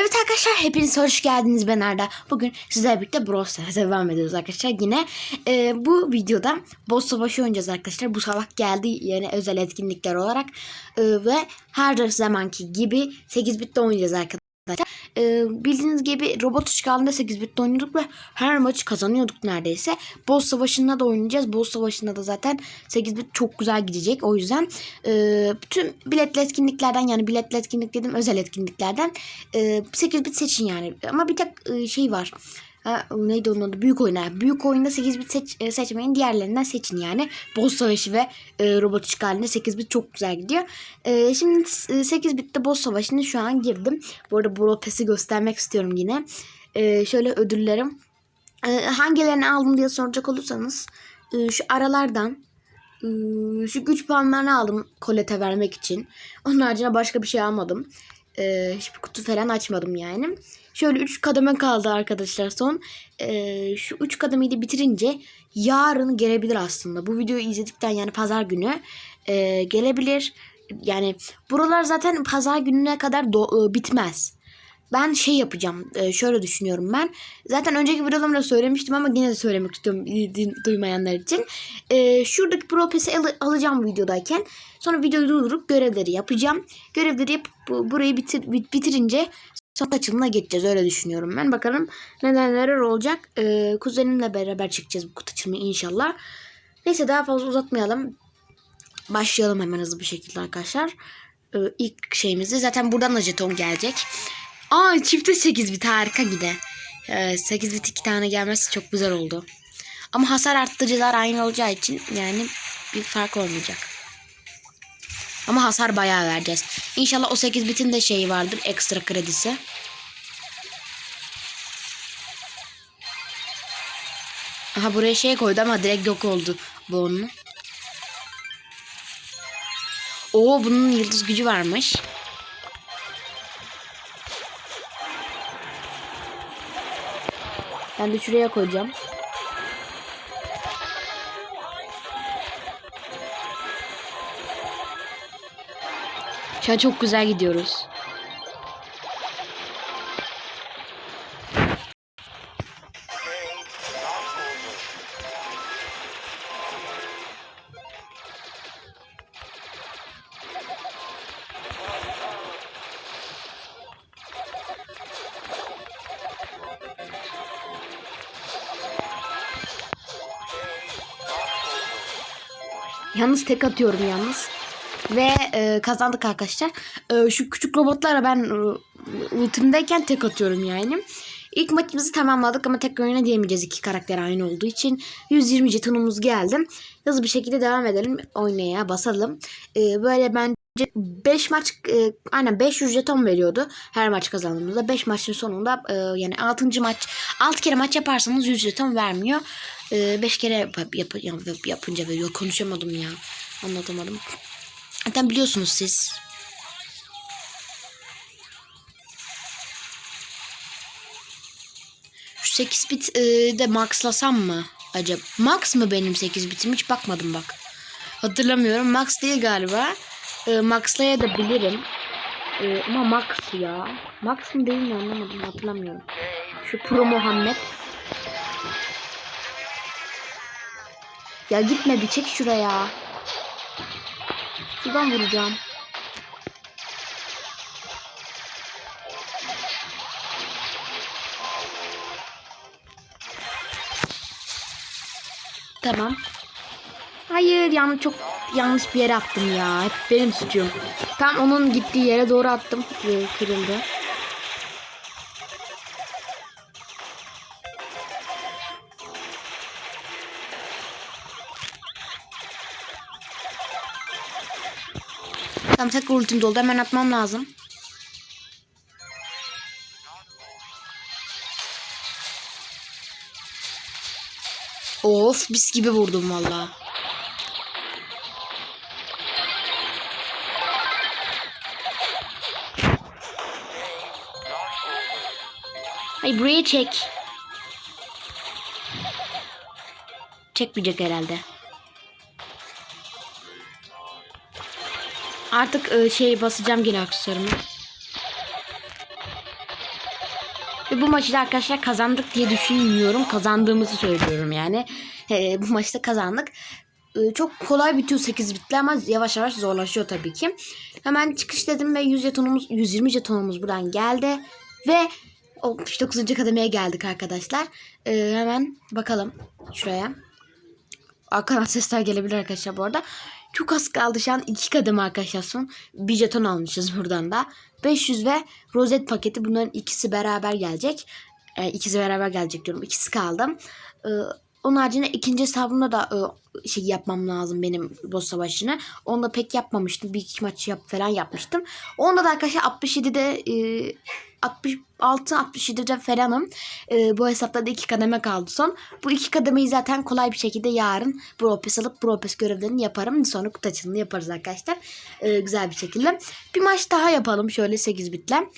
Evet arkadaşlar hepiniz hoş geldiniz ben Arda. Bugün sizlerle birlikte Brawl Stars'a devam ediyoruz arkadaşlar. Yine e, bu videoda boss savaşı oynayacağız arkadaşlar. Bu sabah geldi yeni özel etkinlikler olarak. E, ve her zamanki gibi 8 bitte oynayacağız arkadaşlar. E, bildiğiniz gibi robot işgalinde 8 bitte oynuyorduk ve her maçı kazanıyorduk neredeyse. Boss savaşında da oynayacağız. Boss savaşında da zaten 8 bit çok güzel gidecek. O yüzden e, bütün biletli etkinliklerden yani biletli etkinlik dedim özel etkinliklerden e, 8 bit seçin yani. Ama bir tek e, şey var. Ha, neydi onun adı? Büyük oyunlar. Büyük oyunda 8 bit seç, e, seçmeyin. Diğerlerinden seçin yani. Boss savaşı ve e, robot işgalinde 8 bit çok güzel gidiyor. E, şimdi e, 8 bitte boss savaşına şu an girdim. Bu arada Brawl Pass'i göstermek istiyorum yine. E, şöyle ödüllerim. E, hangilerini aldım diye soracak olursanız e, şu aralardan e, şu güç puanlarını aldım kolete vermek için. Onun haricinde başka bir şey almadım. E, hiçbir kutu falan açmadım yani. Şöyle 3 kademe kaldı arkadaşlar son. E, şu 3 kademeyi de bitirince yarın gelebilir aslında. Bu videoyu izledikten yani pazar günü e, gelebilir. Yani buralar zaten pazar gününe kadar do- e, bitmez. Ben şey yapacağım. e, şöyle düşünüyorum ben. Zaten önceki videolarımda söylemiştim ama yine de söylemek istiyorum duymayanlar için. E, şuradaki Pro Pass'i al- alacağım videodayken. Sonra videoyu durdurup görevleri yapacağım. Görevleri yapıp bu- burayı bitir- bit- bitirince son açılımına geçeceğiz. Öyle düşünüyorum ben. Bakalım neler neler olacak. E, kuzenimle beraber çıkacağız bu kutu açılımı inşallah. Neyse daha fazla uzatmayalım. Başlayalım hemen hızlı bir şekilde arkadaşlar. Ee, ilk şeyimizi zaten buradan da jeton gelecek. Aa çifte 8 bit harika gide. Ee, 8 bit 2 tane gelmesi çok güzel oldu. Ama hasar arttırıcılar aynı olacağı için yani bir fark olmayacak. Ama hasar bayağı vereceğiz. İnşallah o 8 bitin de şeyi vardır ekstra kredisi. Aha buraya şey koydu ama direkt yok oldu bu onun. Oo bunun yıldız gücü varmış. Ben de şuraya koyacağım. Şu an çok güzel gidiyoruz. Yalnız tek atıyorum yalnız. Ve e, kazandık arkadaşlar. E, şu küçük robotlara ben e, ultimdeyken tek atıyorum yani. İlk maçımızı tamamladık ama tekrar oyuna diyemeyeceğiz iki karakter aynı olduğu için. 120 jetonumuz geldi. Hızlı bir şekilde devam edelim. Oynaya basalım. E, böyle bence 5 maç e, aynen 500 jeton veriyordu her maç kazandığımızda. 5 maçın sonunda e, yani 6. maç 6 kere maç yaparsanız 100 jeton vermiyor. 5 kere yap, yap, yap- yapınca veriyor. Konuşamadım ya. Anlatamadım. Zaten biliyorsunuz siz. Şu 8 bit e, de maxlasam mı acaba? Max mı benim 8 bitim? Hiç bakmadım bak. Hatırlamıyorum. Max değil galiba. E, maxlaya da bilirim. E, ama Max ya. Max mı değil mi anlamadım. Hatırlamıyorum. Şu Pro Muhammed. Ya gitme bir çek şuraya. Şuradan vuracağım. Tamam. Hayır yanlış çok yanlış bir yere attım ya. Hep benim suçum. Tam onun gittiği yere doğru attım. Ee, Kırıldı. Tekrar ultim doldu. Hemen atmam lazım. Of bis gibi vurdum valla. Hayır buraya çek. Çekmeyecek herhalde. Artık e, şey basacağım yine aksesuarımı. Ve bu maçı da arkadaşlar kazandık diye düşünmüyorum. Kazandığımızı söylüyorum yani. Bu maçta kazandık. Ee, çok kolay bitiyor 8 bitli ama yavaş yavaş zorlaşıyor tabii ki. Hemen çıkış dedim ve 100 jetonumuz 120 jetonumuz buradan geldi. Ve 69. kademeye geldik arkadaşlar. Ee, hemen bakalım şuraya. Arkadan sesler gelebilir arkadaşlar bu arada. Çok az kaldı şu an iki kademe arkadaşlar son. Bir jeton almışız buradan da. 500 ve rozet paketi bunların ikisi beraber gelecek. Ee, ikisi beraber gelecek diyorum. İkisi kaldı. Ee, onun haricinde ikinci hesabımda da e, şey yapmam lazım benim boss savaşını. Onu da pek yapmamıştım. Bir iki maç yap falan yapmıştım. Onda da arkadaşlar 67'de e, 66 67'de falanım. E, bu hesapta da iki kademe kaldı son. Bu iki kademeyi zaten kolay bir şekilde yarın Bropes alıp Bropes görevlerini yaparım. Sonra kutu açılımını yaparız arkadaşlar. E, güzel bir şekilde. Bir maç daha yapalım şöyle 8 bitle.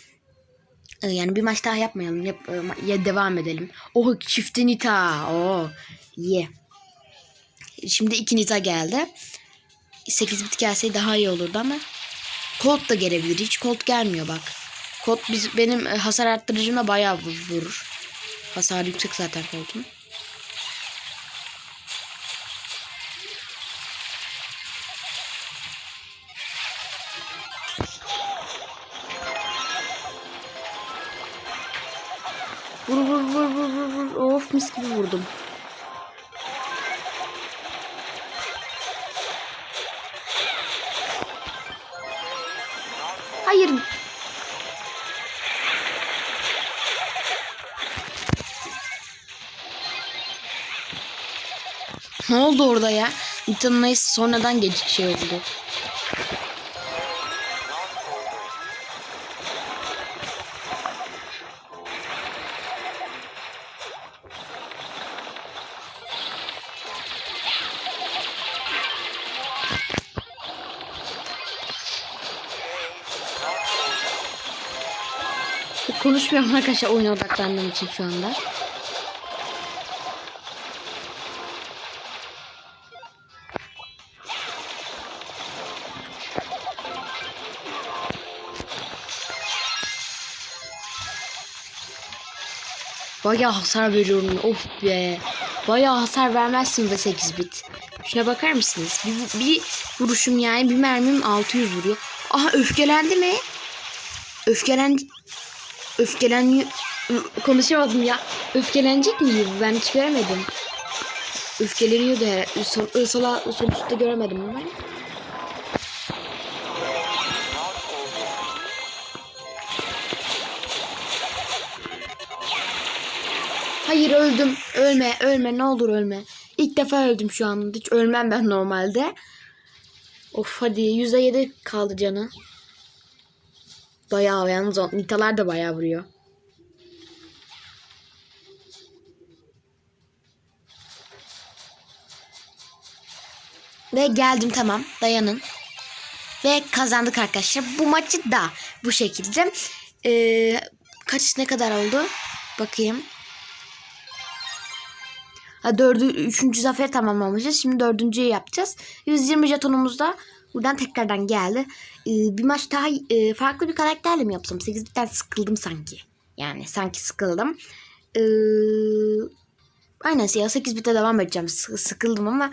E, yani bir maç daha yapmayalım. Yap, e, ya devam edelim. Oh çifte nita. Oh ye. Şimdi iki nita geldi. 8 bit gelseydi daha iyi olurdu ama Colt da gelebilir. Hiç Colt gelmiyor bak. Colt biz, benim e, hasar arttırıcıma bayağı vur- vurur. Hasar yüksek zaten Colt'un. Vurdum. Hayır. Ne oldu orada ya? Neyse sonradan geç şey oldu. Konuşmuyorum arkadaşlar oyuna odaklandığım için şu anda. Bayağı hasar veriyorum. Of be. Bayağı hasar vermezsin be 8 bit. Şuna bakar mısınız? Bir, bir vuruşum yani bir mermim 600 vuruyor. Aha öfkelendi mi? Öfkelen... Öfkelen... Konuşamadım ya. Öfkelenecek miydi? Ben hiç göremedim. Öfkeleniyordu herhalde. Sol, sola, sol üstte göremedim ben. Hayır öldüm. Ölme, ölme. Ne olur ölme. İlk defa öldüm şu an. Hiç ölmem ben normalde. Of hadi. %7 kaldı canı. Bayağı yalnız o nitalar da bayağı vuruyor. Ve geldim tamam. Dayanın. Ve kazandık arkadaşlar. Bu maçı da bu şekilde. Ee, kaç ne kadar oldu? Bakayım. Ha, dördü, üçüncü zafer tamamlamışız. Şimdi dördüncüyü yapacağız. 120 jetonumuz da buradan tekrardan geldi. Ee, bir maç daha e, farklı bir karakterle mi yapsam? 8 bitten sıkıldım sanki. Yani sanki sıkıldım. Ee, aynen ya 8 bitte devam edeceğim. Sı- sıkıldım ama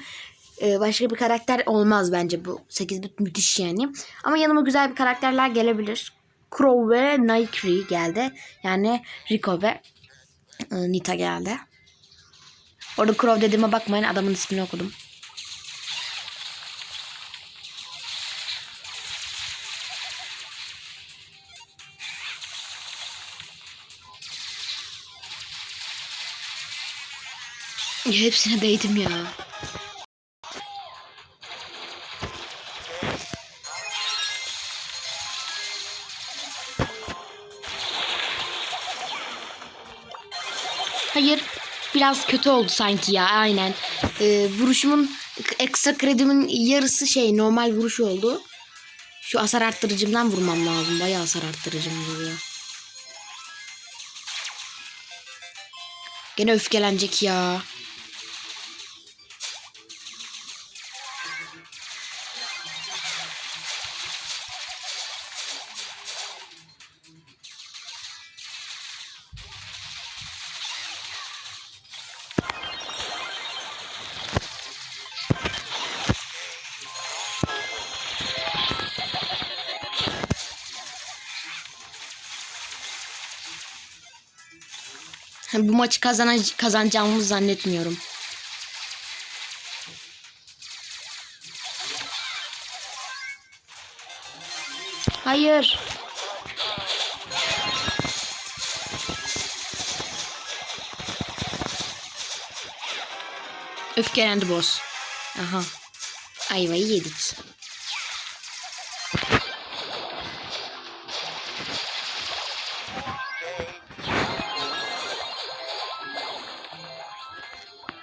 e, başka bir karakter olmaz bence bu. 8 bit müthiş yani. Ama yanıma güzel bir karakterler gelebilir. Crow ve Nightcree geldi. Yani Rico ve e, Nita geldi. Orada Crow dediğime bakmayın adamın ismini okudum. Hepsine değdim ya. Hayır. Biraz kötü oldu sanki ya aynen. Ee, vuruşumun ekstra kredimin yarısı şey normal vuruş oldu. Şu hasar arttırıcımdan vurmam lazım. Bayağı hasar arttırıcım vuruyor. Gene öfkelenecek ya. Bu maçı kazanan kazanacağımızı zannetmiyorum. Hayır. Öfkelendi boss. Aha. Ayvayı yedik.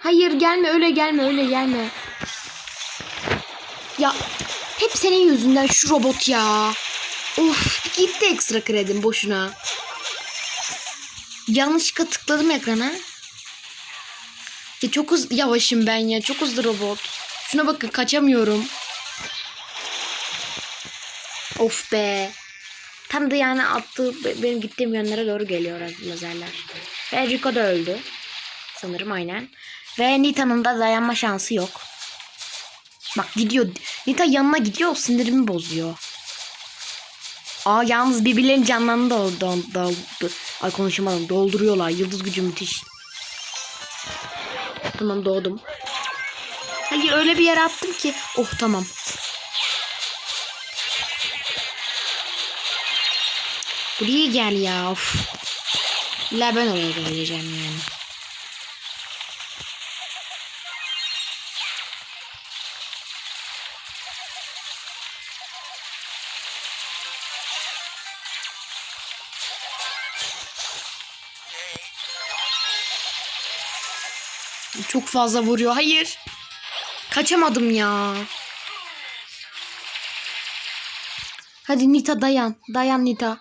Hayır gelme öyle gelme öyle gelme. Ya hep senin yüzünden şu robot ya. Of gitti ekstra kredim boşuna. Yanlışlıkla tıkladım ekrana. Ya çok hızlı yavaşım ben ya. Çok hızlı robot. Şuna bakın kaçamıyorum. Of be. Tam da yani attığı be- benim gittiğim yönlere doğru geliyor lazerler. Ve Rico da öldü. Sanırım aynen. Ve Nita'nın da dayanma şansı yok. Bak gidiyor. Nita yanına gidiyor sinirimi bozuyor. Aa yalnız birbirlerinin canlarını da dol, dol, dol- Ay konuşamadım. Dolduruyorlar. Yıldız gücü müthiş. Tamam doğdum. Hayır öyle bir yere attım ki. Oh tamam. Buraya gel ya. Of. İlla ben oraya geleceğim yani. Çok fazla vuruyor. Hayır. Kaçamadım ya. Hadi Nita dayan. Dayan Nita.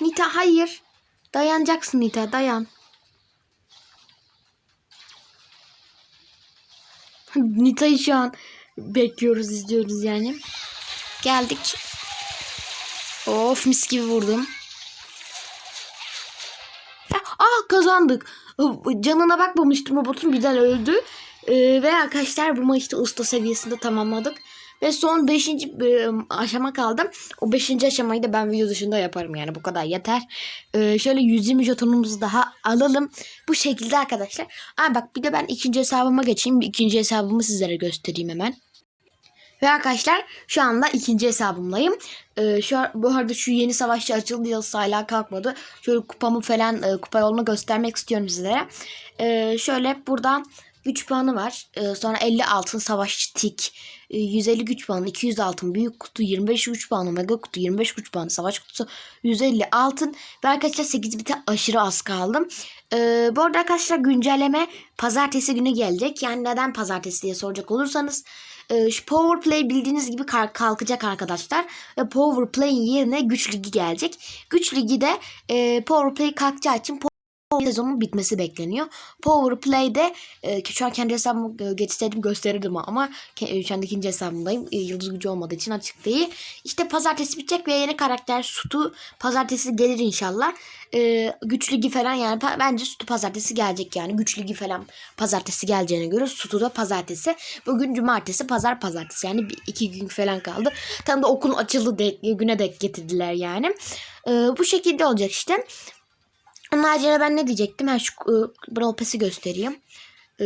Nita hayır. Dayanacaksın Nita dayan. Nita'yı şu an bekliyoruz izliyoruz yani. Geldik. Of mis gibi vurdum. Ah kazandık. Canına bakmamıştım robotun birden öldü. Ee, ve arkadaşlar bu maçta usta seviyesinde tamamladık. Ve son 5. aşama kaldım. O 5. aşamayı da ben video dışında yaparım yani bu kadar yeter. Ee, şöyle 120 jetonumuzu daha alalım. Bu şekilde arkadaşlar. Aa bak bir de ben ikinci hesabıma geçeyim. İkinci hesabımı sizlere göstereyim hemen. Ve arkadaşlar şu anda ikinci hesabımdayım. Ee, şu bu arada şu yeni savaşçı açıldı yazısı hala kalkmadı. Şöyle kupamı falan e, kupa yolunu göstermek istiyorum sizlere. Ee, şöyle buradan güç puanı var. Ee, sonra 50 altın savaşçı tik. Ee, 150 güç puanı, 200 altın büyük kutu, 25 güç puanı, mega kutu, 25 güç puanı, savaş kutusu, 150 altın. Ve arkadaşlar 8 bite aşırı az kaldım. Ee, bu arada arkadaşlar güncelleme pazartesi günü gelecek. Yani neden pazartesi diye soracak olursanız e, şu Power Play bildiğiniz gibi kal- kalkacak arkadaşlar. Ve Power Play'in yerine Güç Ligi gelecek. Güç Ligi de e, Power Play kalkacağı için sezonun bitmesi bekleniyor. Power Play'de e, şu an kendi hesabımı e, getirseydim gösterirdim ama ke- şu an ikinci hesabımdayım. E, yıldız gücü olmadığı için açık değil. İşte pazartesi bitecek ve yeni karakter Sutu pazartesi gelir inşallah. E, güç ligi falan yani bence Sutu pazartesi gelecek yani. Güç ligi falan pazartesi geleceğine göre Sutu da pazartesi. Bugün cumartesi pazar pazartesi yani bir, iki gün falan kaldı. Tam da okul açıldı de, güne dek getirdiler yani. E, bu şekilde olacak işte. Haricinde ben ne diyecektim? Ha şu e, Brawl Pass'i göstereyim. E,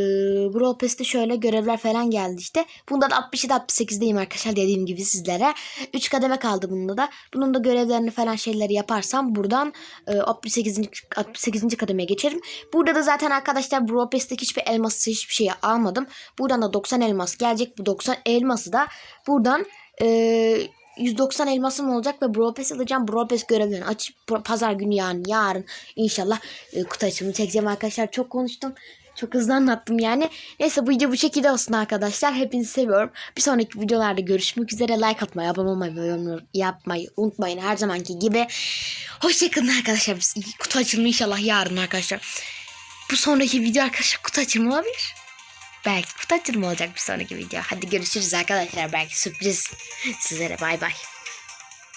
Brawl Pass'te şöyle görevler falan geldi işte. Bunda da 67 68'deyim arkadaşlar dediğim gibi sizlere. 3 kademe kaldı bunda da. Bunun da görevlerini falan şeyleri yaparsam buradan e, 68. 68. kademeye geçerim. Burada da zaten arkadaşlar Brawl Pass'teki hiçbir elması hiçbir şeyi almadım. Buradan da 90 elmas gelecek. Bu 90 elması da buradan e, 190 elmasım olacak ve Brawl alacağım. Brawl Pass görevlerini açıp pa- pazar günü yani yarın inşallah e, kutu açımını çekeceğim arkadaşlar. Çok konuştum. Çok hızlı anlattım yani. Neyse bu video bu şekilde olsun arkadaşlar. Hepinizi seviyorum. Bir sonraki videolarda görüşmek üzere. Like atmayı, abone olmayı ve yorum yapmayı unutmayın. Her zamanki gibi. Hoşçakalın arkadaşlar. Biz kutu açılımı inşallah yarın arkadaşlar. Bu sonraki video arkadaşlar kutu açılımı olabilir. Belki kutu açılımı olacak bir sonraki video. Hadi görüşürüz arkadaşlar. Belki sürpriz sizlere. Bay bay.